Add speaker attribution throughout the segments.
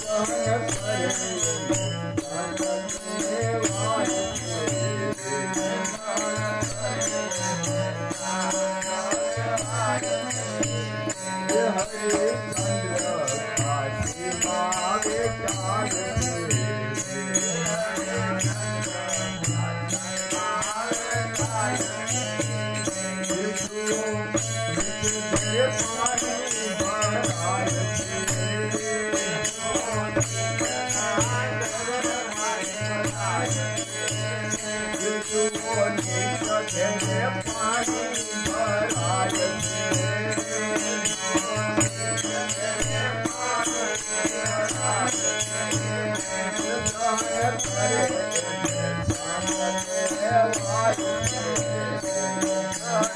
Speaker 1: Thank you.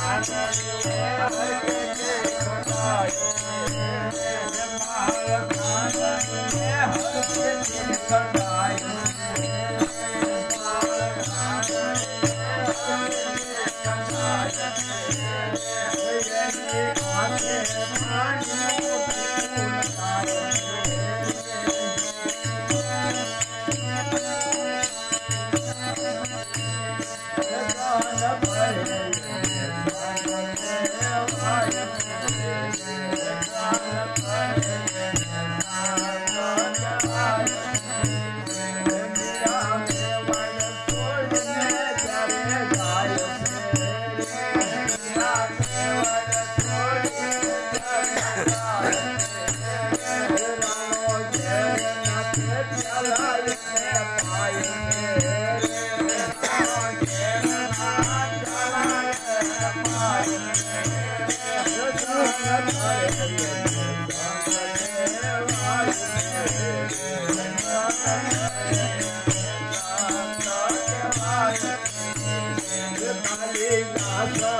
Speaker 2: કટાય
Speaker 1: Thank you. ना